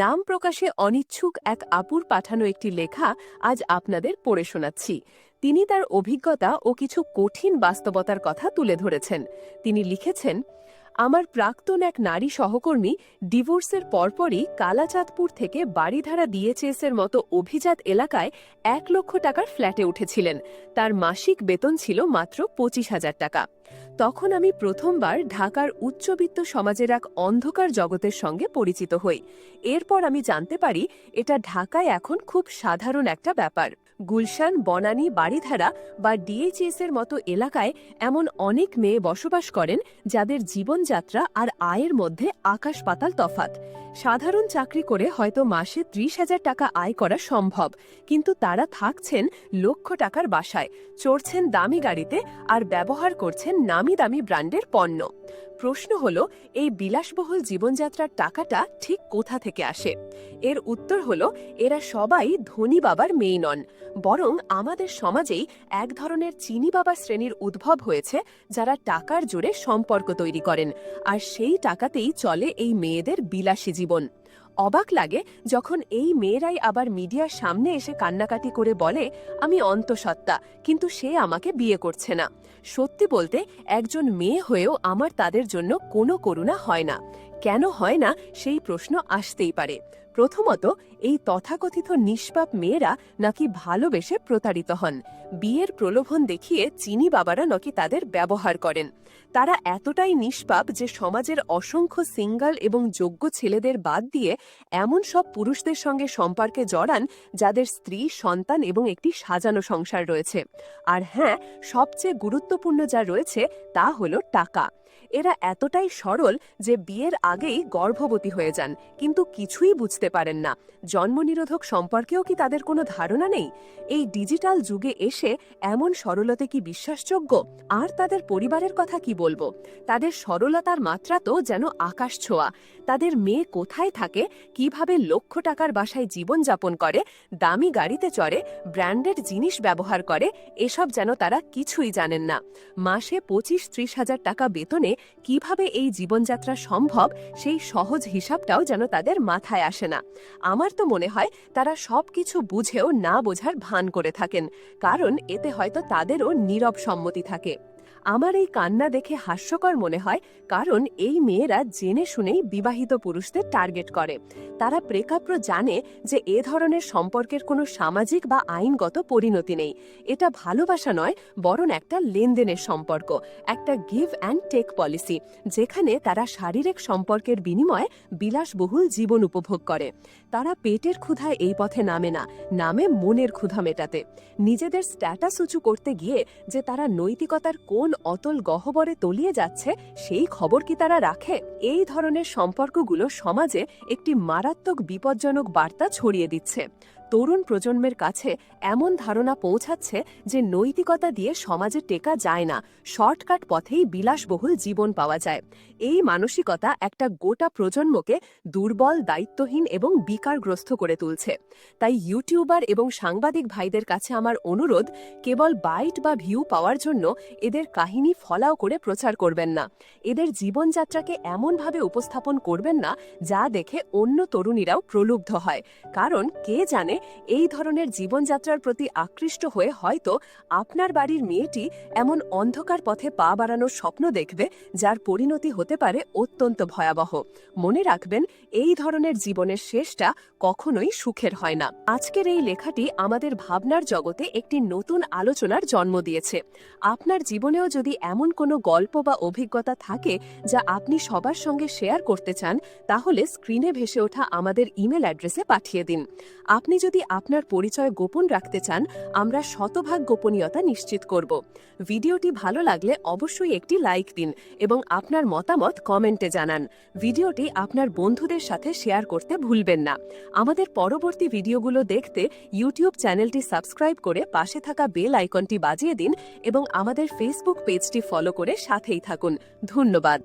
নাম প্রকাশে অনিচ্ছুক এক আপুর পাঠানো একটি লেখা আজ আপনাদের পড়ে শোনাচ্ছি। তিনি তার অভিজ্ঞতা ও কিছু কঠিন বাস্তবতার কথা তুলে ধরেছেন। তিনি লিখেছেন, আমার প্রাক্তন এক নারী সহকর্মী ডিভোর্সের পরপরই কালাচাঁদপুর থেকে বাড়িধারা ডিএচএসের মতো অভিজাত এলাকায় এক লক্ষ টাকার ফ্ল্যাটে উঠেছিলেন। তার মাসিক বেতন ছিল মাত্র পঁচিশ হাজার টাকা। তখন আমি প্রথমবার ঢাকার উচ্চবিত্ত সমাজের এক অন্ধকার জগতের সঙ্গে পরিচিত হই। এরপর আমি জানতে পারি, এটা ঢাকায় এখন খুব সাধারণ একটা ব্যাপার। গুলশান, বনানী বাড়িধারা বা ডিএইচএস এর মতো এলাকায় এমন অনেক মেয়ে বসবাস করেন যাদের জীবনযাত্রা আর আয়ের মধ্যে আকাশ পাতাল তফাত সাধারণ চাকরি করে হয়তো মাসে ত্রিশ হাজার টাকা আয় করা সম্ভব, কিন্তু তারা থাকছেন লক্ষ টাকার বাসায়, চড়ছেন দামি গাড়িতে আর ব্যবহার করছেন নামি দামি ব্র্যান্ডের পণ্য। প্রশ্ন হল, এই বিলাসবহুল জীবনযাত্রার টাকাটা ঠিক কোথা থেকে আসে? এর উত্তর হল, এরা সবাই ধনী বাবার মেয়ে নন, বরং আমাদের সমাজেই এক ধরনের চিনি বাবা শ্রেণির উদ্ভব হয়েছে, যারা টাকার জোরে সম্পর্ক তৈরি করেন, আর সেই টাকাতেই চলে এই মেয়েদের বিলাসী জীবন। অবাক লাগে যখন এই মেয়েরাই আবার মিডিয়ার সামনে এসে কান্নাকাটি করে বলে, আমি অন্তঃসত্ত্বা, কিন্তু সে আমাকে বিয়ে করছে না। সত্যি বলতে, একজন মেয়ে হয়েও আমার তাদের জন্য কোনো করুণা হয় না। কেন হয় না সেই প্রশ্ন আসতেই পারে। প্রথমত, এই তথাকথিত নিষ্পাপ মেয়েরা নাকি ভালোবেসে প্রতারিত হন। বিয়ের প্রলোভন দেখিয়ে চিনি বাবারা নাকি তাদের ব্যবহার করেন। তারা এতটাই নিষ্পাপ যে সমাজের অসংখ্য সিঙ্গল এবং যোগ্য ছেলেদের বাদ দিয়ে এমন সব পুরুষদের সঙ্গে সম্পর্কে জড়ান যাদের স্ত্রী, সন্তান এবং একটি সাজানো সংসার রয়েছে। আর হ্যাঁ সবচেয়ে গুরুত্বপূর্ণ যা রয়েছে তা হলো টাকা। এরা এতটাই সরল যে বিয়ের আগেই গর্ভবতী হয়ে যান, কিন্তু কিছুই বুঝতে পারেন না। জন্মনিরোধক সম্পর্কেও কি তাদের কোনো ধারণা নেই? এই ডিজিটাল যুগে এসে এমন সরলতে কি বিশ্বাসযোগ্য? আর তাদের পরিবারের কথা কি বলব? তাদের সরলতার মাত্রা তো যেন আকাশ ছোঁয়া। তাদের মেয়ে কোথায় থাকে? কীভাবে লক্ষ টাকার বাসায় জীবনযাপন করে? দামি গাড়িতে চড়ে? ব্র্যান্ডেড জিনিস ব্যবহার করে? এসব যেন তারা কিছুই জানেন না। মাসে পঁচিশ ত্রিশ হাজার টাকা বেতনে কীভাবে এই জীবনযাত্রা সম্ভব, সেই সহজ হিসাবটাও যেন তাদের মাথায় আসে না। আমার তো মনে হয় তারা সব কিছু বুঝেও না বোঝার ভান করে থাকেন, কারণ এতে হয়তো তাদেরও নীরব সম্মতি থাকে। আমার এই কান্না দেখে হাস্যকর মনে হয়, কারণ এই মেয়েরা জেনে শুনেই বিবাহিত পুরুষদের টার্গেট করে। তারা প্রেকাপ্র জানে যে এ ধরনের সম্পর্কের কোনো সামাজিক বা আইনগত পরিণতি নেই। এটা ভালোবাসা নয়, বরং একটা লেনদেনের সম্পর্ক, একটা গিভ অ্যান্ড টেক পলিসি, যেখানে তারা শারীরিক সম্পর্কের বিনিময়ে বিলাসবহুল জীবন উপভোগ করে। তারা পেটের ক্ষুধায় এই পথে নামে না, নামে মনের ক্ষুধা মেটাতে। নিজেদের স্ট্যাটাস উঁচু করতে গিয়ে যে তারা নৈতিকতার কোন অতল গহ্বরে তলিয়ে যাচ্ছে সেই খবর কি তারা রাখে? এই ধরনের সম্পর্কগুলো সমাজে একটি মারাত্মক বিপজ্জনক বার্তা ছড়িয়ে দিচ্ছে। তরুণ প্রজন্মের কাছে এমন ধারণা পৌঁছাচ্ছে যে নৈতিকতা দিয়ে সমাজে টেকা যায় না, শর্টকাট পথেই বিলাসবহুল জীবন পাওয়া যায়। এই মানসিকতা একটা গোটা প্রজন্মকে দুর্বল, দায়িত্বহীন এবং বিকারগ্রস্ত করে তুলছে। তাই ইউটিউবার এবং সাংবাদিক ভাইদের কাছে আমার অনুরোধ, কেবল বাইট বা ভিউ পাওয়ার জন্য এদের কাহিনী ফলাও করে প্রচার করবেন না। এদের জীবনযাত্রাকে এমনভাবে উপস্থাপন করবেন না, যা দেখে অন্য তরুণীরাও প্রলুব্ধ হয়। কারণ কে জানে এই ধরনের জীবনযাত্রার প্রতি আকৃষ্ট হয়ে হয়তো আপনার বাড়ির মেয়েটি এমন অন্ধকার পথে পা বাড়ানোর স্বপ্ন দেখবে, যার পরিণতি হতে পারে অত্যন্ত ভয়াবহ। মনে রাখবেন, এই ধরনের জীবনের শেষটা কখনোই সুখের হয় না। আজকের এই লেখাটি আমাদের ভাবনার জগতে একটি নতুন আলোচনার জন্ম দিয়েছে। আপনার জীবনেও যদি এমন কোনো গল্প বা অভিজ্ঞতা থাকে, যা আপনি সবার সঙ্গে শেয়ার করতে চান, তাহলে স্ক্রিনে ভেসে ওঠা আমাদের ইমেল অ্যাড্রেসে পাঠিয়ে দিন। আপনি যদি আপনার পরিচয় গোপন রাখতে চান, আমরা শতভাগ গোপনীয়তা নিশ্চিত করব। ভিডিওটি ভালো লাগলে অবশ্যই একটি লাইক দিন এবং আপনার মতামত কমেন্টে জানান। ভিডিওটি আপনার বন্ধুদের সাথে শেয়ার করতে ভুলবেন না। আমাদের পরবর্তী ভিডিওগুলো দেখতে ইউটিউব চ্যানেলটি সাবস্ক্রাইব করে পাশে থাকা বেল আইকনটি বাজিয়ে দিন এবং আমাদের ফেসবুক পেজটি ফলো করে সাথেই থাকুন। ধন্যবাদ।